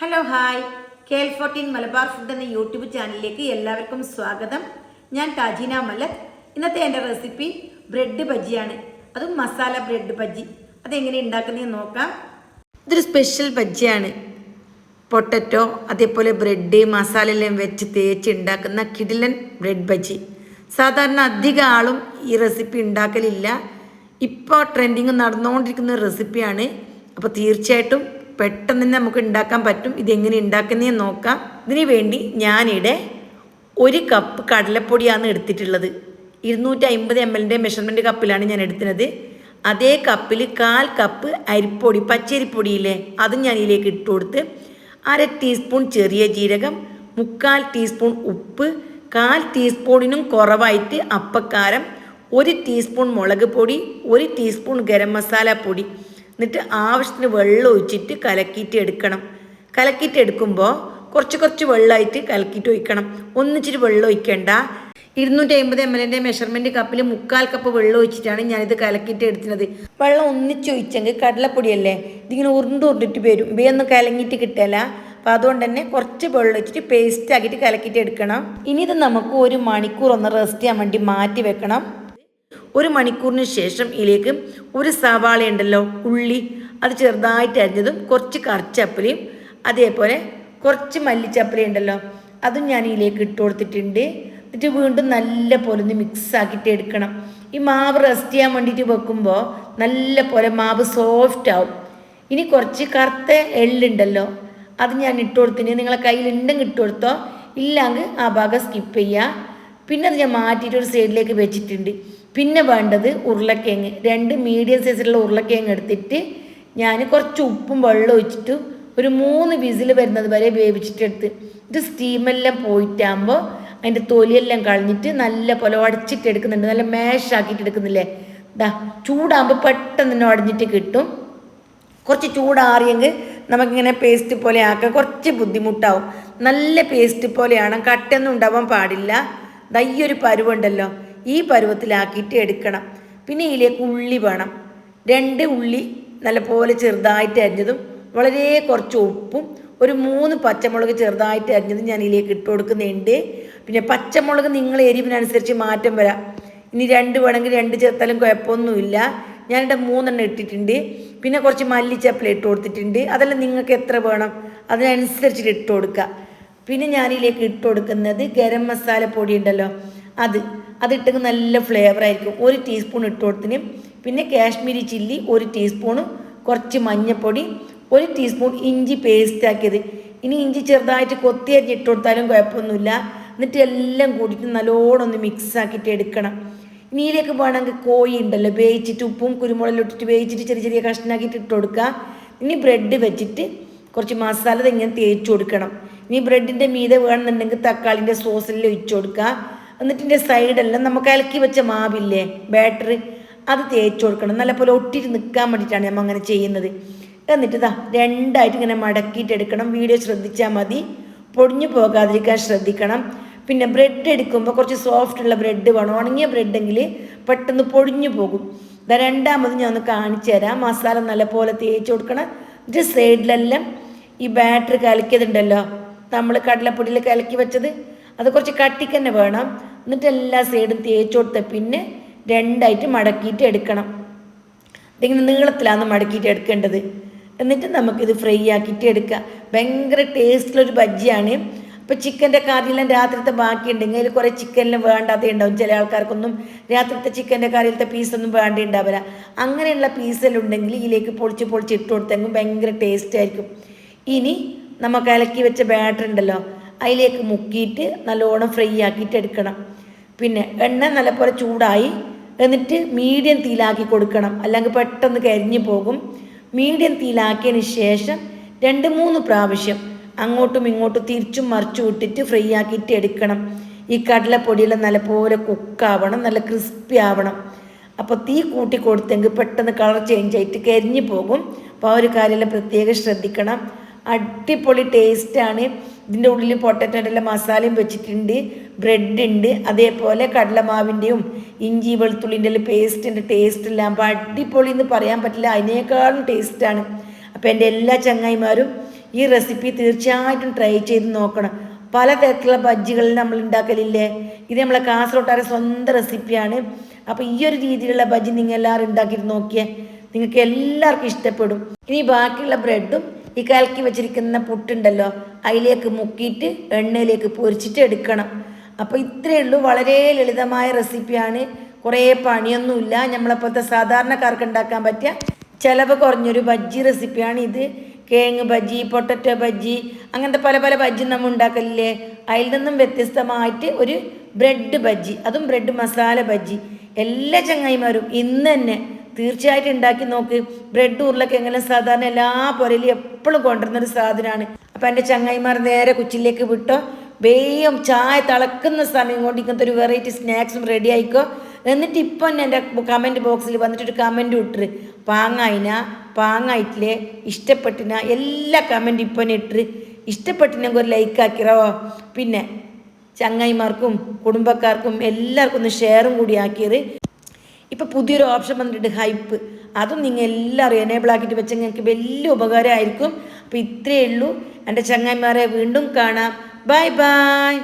Hello hi K L fourteen Malabar food എന്ന YouTube ചാനലിലേക്ക് എല്ലാവർക്കും സ്വാഗതം. ഞാൻ കാജിന മലക്. ഇന്നത്തെ എന്റെ റെസിപ്പി ബ്രെഡ് ബജ്ജിയാണ് അതും മസാല ബ്രെഡ് ബജ്ജി അതെങ്ങനെ ഉണ്ടാക്കുന്നതെന്ന് നോക്കാം. ഇതൊരു സ്പെഷ്യൽ ബജ്ജിയാണ് പൊട്ടറ്റോ അതേപോലെ ബ്രെഡ് മസാല എല്ലാം വെച്ച് തേച്ച് ഉണ്ടാക്കുന്ന കിടിലൻ ബ്രെഡ് ബജ്ജി സാധാരണ അധികം ആളും ഈ റെസിപ്പി ഉണ്ടാക്കലില്ല. ഇപ്പോൾ ട്രെൻഡിങ് നടന്നുകൊണ്ടിരിക്കുന്ന റെസിപ്പിയാണ് അപ്പോൾ തീർച്ചയായിട്ടും പെട്ടെന്ന് തന്നെ നമുക്ക് ഉണ്ടാക്കാൻ പറ്റും. ഇതെങ്ങനെ ഉണ്ടാക്കുന്നതെന്ന് നോക്കാം. ഇതിന് വേണ്ടി ഞാനിവിടെ ഒരു കപ്പ് കടലപ്പൊടിയാണ് എടുത്തിട്ടുള്ളത്. ഇരുന്നൂറ്റി അമ്പത് എം എല്ലിന്റെ മെഷർമെന്റ് കപ്പിലാണ് ഞാൻ എടുത്തിരുന്നത്. അതേ കപ്പിൽ കാൽ കപ്പ് അരിപ്പൊടി പച്ചരിപ്പൊടിയില്ലേ അതും ഞാൻ ഇതിലേക്ക് ഇട്ട് കൊടുത്ത് അര ടീസ്പൂൺ ചെറിയ ജീരകം മുക്കാൽ ടീസ്പൂൺ ഉപ്പ് കാൽ ടീസ്പൂണിനും കുറവായിട്ട് അപ്പക്കാരം ഒരു ടീസ്പൂൺ മുളക് പൊടി ഒരു ടീസ്പൂൺ ഗരം മസാല പൊടി. എന്നിട്ട് ആവശ്യത്തിന് വെള്ളം ഒഴിച്ചിട്ട് കലക്കിയിട്ട് എടുക്കണം. കലക്കിയിട്ട് എടുക്കുമ്പോൾ കുറച്ച് കുറച്ച് വെള്ളമായിട്ട് കലക്കിയിട്ട് ഒഴിക്കണം. ഒന്നിച്ചിട്ട് വെള്ളം ഒഴിക്കേണ്ട. ഇരുന്നൂറ്റി അമ്പത് എം എല്ലിന്റെ മെഷർമെന്റ് കപ്പിൽ മുക്കാൽ കപ്പ് വെള്ളം ഒഴിച്ചിട്ടാണ് ഞാനിത് കലക്കിയിട്ട് എടുത്തിരുന്നത് വെള്ളം ഒന്നിച്ച് ഒഴിച്ചെങ്കിൽ കടലപ്പൊടിയല്ലേ? ഇതിങ്ങനെ ഉരുണ്ട് ഉരുണ്ടിട്ട് വരും. ഇവയൊന്നും കലങ്ങിയിട്ട് കിട്ടില്ല അപ്പോൾ അതുകൊണ്ട് തന്നെ കുറച്ച് വെള്ളം ഒഴിച്ചിട്ട് പേസ്റ്റ് ആക്കിയിട്ട് കലക്കിയിട്ട് എടുക്കണം. ഇനി ഇത് നമുക്ക് ഒരു മണിക്കൂർ ഒന്ന് റെസ്റ്റ് ചെയ്യാൻ വേണ്ടി മാറ്റി വെക്കണം. ഒരു മണിക്കൂറിന് ശേഷം ഇതിലേക്ക് ഒരു സവാള ഉണ്ടല്ലോ ഉള്ളി. അത് ചെറുതായിട്ട് അരിഞ്ഞതും കുറച്ച് കറിച്ചപ്പലയും അതേപോലെ കുറച്ച് മല്ലിച്ചപ്പലയും ഉണ്ടല്ലോ അതും ഞാൻ ഇതിലേക്ക് ഇട്ട് കൊടുത്തിട്ടുണ്ട്. എന്നിട്ട് വീണ്ടും നല്ല പോലെ ഒന്ന് മിക്സ് ആക്കിയിട്ട് എടുക്കണം. ഈ മാവ് റെസ്റ്റ് ചെയ്യാൻ വേണ്ടിയിട്ട് വെക്കുമ്പോൾ നല്ല പോലെ മാവ് സോഫ്റ്റ് ആവും. ഇനി കുറച്ച് കറുത്ത എള്ളുണ്ടല്ലോ അത് ഞാൻ ഇട്ട് കൊടുത്തിന് നിങ്ങളെ കയ്യിലുണ്ടെങ്കിൽ ഇട്ട് കൊടുത്തോ. ഇല്ലെങ്കിൽ ആ ഭാഗം സ്കിപ്പ് ചെയ്യുക. പിന്നെ അത് ഞാൻ മാറ്റിയിട്ട് ഒരു സൈഡിലേക്ക് വെച്ചിട്ടുണ്ട്. പിന്നെ വേണ്ടത് ഉരുളക്കിഴങ്ങ്. രണ്ട് മീഡിയം സൈസിലുള്ള ഉരുളക്കിഴങ്ങ് എടുത്തിട്ട് ഞാൻ കുറച്ച് ഉപ്പും വെള്ളം ഒഴിച്ചിട്ട് ഒരു മൂന്ന് വിസിൽ വരുന്നത് വരെ വേവിച്ചിട്ടെടുത്ത് ഇത് സ്റ്റീമെല്ലാം പോയിട്ടാകുമ്പോൾ അതിന്റെ തൊലിയെല്ലാം കളഞ്ഞിട്ട് നല്ല പോലെ ഉടച്ചിട്ട് എടുക്കുന്നുണ്ട്. നല്ല മേശാക്കിയിട്ട് എടുക്കുന്നില്ലേ? ദാ ചൂടാകുമ്പോൾ പെട്ടെന്ന് തന്നെ ഉടഞ്ഞിട്ട് കിട്ടും. കുറച്ച് ചൂടാറിയെങ്കിൽ നമുക്കിങ്ങനെ പേസ്റ്റ് പോലെ ആക്കാം കുറച്ച് ബുദ്ധിമുട്ടാവും. നല്ല പേസ്റ്റ് പോലെയാണ്. കട്ടൊന്നും ഉണ്ടാവാൻ പാടില്ല. ദാ ഈ ഒരു പരുവുണ്ടല്ലോ. ഈ പരുവത്തിലാക്കിയിട്ട് എടുക്കണം. പിന്നെ ഇതിലേക്ക് ഉള്ളി വേണം. രണ്ട് ഉള്ളി നല്ലപോലെ ചെറുതായിട്ട് അരിഞ്ഞതും വളരെ കുറച്ച് ഉപ്പും ഒരു മൂന്ന് പച്ചമുളക് ചെറുതായിട്ട് അരിഞ്ഞതും ഞാൻ ഇതിലേക്ക് ഇട്ട് കൊടുക്കുന്നുണ്ട്. പിന്നെ പച്ചമുളക് നിങ്ങൾ എരിവിനനുസരിച്ച് മാറ്റം വരാം. ഇനി രണ്ട് വേണമെങ്കിൽ രണ്ട് ചേർത്താലും കുഴപ്പമൊന്നുമില്ല. ഞാനിവിടെ മൂന്നെണ്ണം ഇട്ടിട്ടുണ്ട്. പിന്നെ കുറച്ച് മല്ലിച്ചപ്പിൽ ഇട്ട് കൊടുത്തിട്ടുണ്ട്. അതെല്ലാം നിങ്ങൾക്ക് എത്ര വേണം? അതിനനുസരിച്ചിട്ട് ഇട്ട് കൊടുക്കുക. പിന്നെ ഞാനിതിലേക്ക് ഇട്ട് കൊടുക്കുന്നത് ഗരം മസാല പൊടി ഉണ്ടല്ലോ അത്. അതിട്ടെങ്കിൽ നല്ല ഫ്ലേവർ ആയിരിക്കും. ഒരു ടീസ്പൂൺ ഇട്ട് കൊടുത്തിന് പിന്നെ കാശ്മീരി ചില്ലി ഒരു ടീസ്പൂണും കുറച്ച് മഞ്ഞൾപ്പൊടി ഒരു ടീസ്പൂൺ ഇഞ്ചി പേസ്റ്റ് ആക്കിയത്. ഇനി ഇഞ്ചി ചെറുതായിട്ട് കൊത്തി അരിഞ്ഞ് ഇട്ട് കൊടുത്താലും കുഴപ്പമൊന്നുമില്ല. എന്നിട്ട് എല്ലാം കൂടിയിട്ട് നല്ലോണം ഒന്ന് മിക്സ് ആക്കിയിട്ട് എടുക്കണം. ഇനിയിലേക്ക് വേണമെങ്കിൽ കോഴി ഉണ്ടല്ലോ വേവിച്ചിട്ട് ഉപ്പും കുരുമുളകും ഇട്ടിട്ട് വേവിച്ചിട്ട് ചെറിയ ചെറിയ കഷ്ണാക്കിയിട്ട് ഇട്ട് കൊടുക്കുക. ഇനി ബ്രെഡ് വെച്ചിട്ട് കുറച്ച് മസാല ഇങ്ങനെ തേച്ച് കൊടുക്കണം. ഇനി ബ്രെഡിന്റെ മീതെ വേണമെന്നുണ്ടെങ്കിൽ തക്കാളിന്റെ സോസെല്ലാം ഒഴിച്ച് കൊടുക്കുക. എന്നിട്ട് ഇതിന്റെ സൈഡെല്ലാം നമുക്ക് ഇലക്കി വെച്ച മാവില്ലേ ബാറ്ററി അത് തേച്ച് കൊടുക്കണം. നല്ല പോലെ ഒട്ടിട്ട് നിൽക്കാൻ വേണ്ടിയിട്ടാണ് നമ്മൾ അങ്ങനെ ചെയ്യുന്നത്. എന്നിട്ട് ഇതാ രണ്ടായിട്ട് ഇങ്ങനെ മടക്കിയിട്ട് എടുക്കണം. വീഡിയോ ശ്രദ്ധിച്ചാൽ മതി. പൊടിഞ്ഞു പോകാതിരിക്കാൻ ശ്രദ്ധിക്കണം. പിന്നെ ബ്രെഡ് എടുക്കുമ്പോൾ കുറച്ച് സോഫ്റ്റ് ഉള്ള ബ്രെഡ് വേണം. ഉണങ്ങിയ ബ്രെഡെങ്കിൽ പെട്ടെന്ന് പൊടിഞ്ഞു പോകും. ഇതാ രണ്ടാമത് ഞാൻ ഒന്ന് കാണിച്ചു തരാം. മസാല നല്ലപോലെ തേച്ച് കൊടുക്കണം. എന്നിട്ട് സൈഡിലെല്ലാം ഈ ബാറ്ററി കലക്കിയതുണ്ടല്ലോ നമ്മൾ കടലപ്പൊടിയിൽ കലക്കി വെച്ചത്. അത് കുറച്ച് കട്ടിക്ക് തന്നെ വേണം. എന്നിട്ട് എല്ലാ സൈഡും തേച്ച് കൊടുത്ത പിന്നെ രണ്ടായിട്ട് മടക്കിയിട്ട് എടുക്കണം. ഇതിങ്ങനെ നീളത്തിലാണ് മടക്കിയിട്ട് എടുക്കേണ്ടത്. എന്നിട്ട് നമുക്കിത് ഫ്രൈ ആക്കിയിട്ട് എടുക്കാം. ഭയങ്കര ടേസ്റ്റിലൊരു ബജ്ജിയാണ്. അപ്പോൾ ചിക്കന്റെ കറിയെല്ലാം രാത്രിത്തെ ബാക്കിയുണ്ടെങ്കിൽ അതിൽ കുറേ ചിക്കനിലും വേണ്ടാതെ ഉണ്ടാവും. ചില ആൾക്കാർക്കൊന്നും രാത്രിത്തെ ചിക്കന്റെ കറിയിലത്തെ പീസൊന്നും വേണ്ട ഉണ്ടാവില്ല. അങ്ങനെയുള്ള പീസെല്ലാം ഉണ്ടെങ്കിൽ ഇതിലേക്ക് പൊളിച്ച് പൊളിച്ച് ഇട്ട് കൊടുത്തെങ്കിൽ ഭയങ്കര ടേസ്റ്റ് ആയിരിക്കും. ഇനി നമുക്ക് ഇലക്കി വെച്ച ബാറ്റർ ഉണ്ടല്ലോ അതിലേക്ക് മുക്കിയിട്ട് നല്ലോണം ഫ്രൈ ആക്കിയിട്ട് എടുക്കണം. പിന്നെ എണ്ണ നല്ലപോലെ ചൂടായി എന്നിട്ട് മീഡിയം തീലാക്കി കൊടുക്കണം. അല്ലെങ്കിൽ പെട്ടെന്ന് കരിഞ്ഞു പോകും. മീഡിയം തീലാക്കിയതിന് ശേഷം രണ്ട് മൂന്ന് പ്രാവശ്യം അങ്ങോട്ടും ഇങ്ങോട്ടും തിരിച്ചും മറിച്ചും ഇട്ടിട്ട് ഫ്രൈ ആക്കിയിട്ട് എടുക്കണം. ഈ കടലപ്പൊടിയെല്ലാം നല്ലപോലെ കുക്കാവണം നല്ല ക്രിസ്പി ആവണം. അപ്പോൾ തീ കൂട്ടി കൊടുത്തെങ്കിൽ പെട്ടെന്ന് കളർ ചേഞ്ച് ആയിട്ട് കരിഞ്ഞു പോകും. അപ്പോൾ ആ ഒരു കാര്യമെല്ലാം പ്രത്യേകം ശ്രദ്ധിക്കണം. അടിപൊളി ടേസ്റ്റാണ് ഇതിന്റെ ഉള്ളിൽ പൊട്ടറ്റോന്റെ മസാലയും വെച്ചിട്ടുണ്ട്. ബ്രെഡ് ഉണ്ട്. അതേപോലെ കടലമാവിന്റെയും ഇഞ്ചി വെളുത്തുള്ളിന്റെ പേസ്റ്റിന്റെ ടേസ്റ്റ് എല്ലാം അപ്പോൾ അടിപൊളി എന്ന് പറയാൻ പറ്റില്ല. അതിനേക്കാളും ടേസ്റ്റാണ് അപ്പോൾ എന്റെ എല്ലാ ചങ്ങായിമാരും ഈ റെസിപ്പി തീർച്ചയായിട്ടും ട്രൈ ചെയ്ത് നോക്കണം. പലതരത്തിലുള്ള ബജ്ജികൾ നമ്മൾ ഉണ്ടാക്കലില്ലേ? ഇത് നമ്മളെ കാസർഗോട്ടാരെ സ്വന്തം റെസിപ്പിയാണ് അപ്പോൾ ഈ ഒരു രീതിയിലുള്ള ബജ്ജി നിങ്ങൾ എല്ലാവരും ഉണ്ടാക്കിയിട്ട് നോക്കിയേ. നിങ്ങൾക്ക് എല്ലാവർക്കും ഇഷ്ടപ്പെടും. ഇനി ബാക്കിയുള്ള ബ്രെഡും ഈ കലക്കി വെച്ചിരിക്കുന്ന പുട്ടുണ്ടല്ലോ അതിലേക്ക് മുക്കിയിട്ട് എണ്ണയിലേക്ക് പൊരിച്ചിട്ട് എടുക്കണം. അപ്പോൾ ഇത്രയേ ഉള്ളൂ. വളരെ ലളിതമായ റെസിപ്പിയാണ്. കുറേ പണിയൊന്നുമില്ല. നമ്മളെപ്പോഴത്തെ സാധാരണക്കാർക്ക് ഉണ്ടാക്കാൻ പറ്റിയ ചിലവ് കുറഞ്ഞൊരു ബജ്ജി റെസിപ്പിയാണ് ഇത്. കേങ്ങ് ബജ്ജി പൊട്ടറ്റോ ബജ്ജി അങ്ങനത്തെ പല പല ബജ്ജി നമ്മൾ ഉണ്ടാക്കലില്ലേ? അതിൽ നിന്നും വ്യത്യസ്തമായിട്ട് ഒരു ബ്രെഡ് ബജ്ജി അതും ബ്രെഡ് മസാല ബജ്ജി. എല്ലാ ചങ്ങായിമാരും ഇന്ന് തന്നെ തീർച്ചയായിട്ടും ഉണ്ടാക്കി നോക്ക്. ബ്രെഡ് ഉരുളൊക്കെ എങ്ങനെ സാധാരണ എല്ലാ പുരയിലും എപ്പോഴും കൊണ്ടുവരുന്ന ഒരു സാധനമാണ്. അപ്പം എന്റെ ചങ്ങായിമാർ നേരെ കുച്ചിലേക്ക് വിട്ടോ. വേഗം ചായ തിളക്കുന്ന സമയം കൊണ്ട് ഇങ്ങനത്തെ ഒരു വെറൈറ്റി സ്നാക്സും റെഡി ആയിക്കോ. എന്നിട്ട് ഇപ്പം തന്നെ എന്റെ കമന്റ് ബോക്സിൽ വന്നിട്ടൊരു കമന്റ് ഇട്ടിര്. പാങ്ങായിന പാങ്ങായിട്ടില്ലേ ഇഷ്ടപ്പെട്ടിന എല്ലാ കമന്റും ഇപ്പം ഇട്ടിര്. ഇഷ്ടപ്പെട്ടിനെങ്കിൽ ഒരു ലൈക്ക് ആക്കിറോ പിന്നെ ചങ്ങായിമാർക്കും കുടുംബക്കാർക്കും എല്ലാവർക്കും ഒന്ന് ഷെയറും കൂടി ആക്കിയത് ഇപ്പം പുതിയൊരു ഓപ്ഷൻ വന്നിട്ടുണ്ട് ഹൈപ്പ് അതും നിങ്ങൾ എല്ലാവരും എനേബിൾ ആക്കിയിട്ട് വെച്ചാൽ നിങ്ങൾക്ക് വലിയ ഉപകാരമായിരിക്കും. അപ്പോൾ ഇത്രയേ ഉള്ളൂ. എന്റെ ചങ്ങായിമാരെ വീണ്ടും കാണാം. Bye bye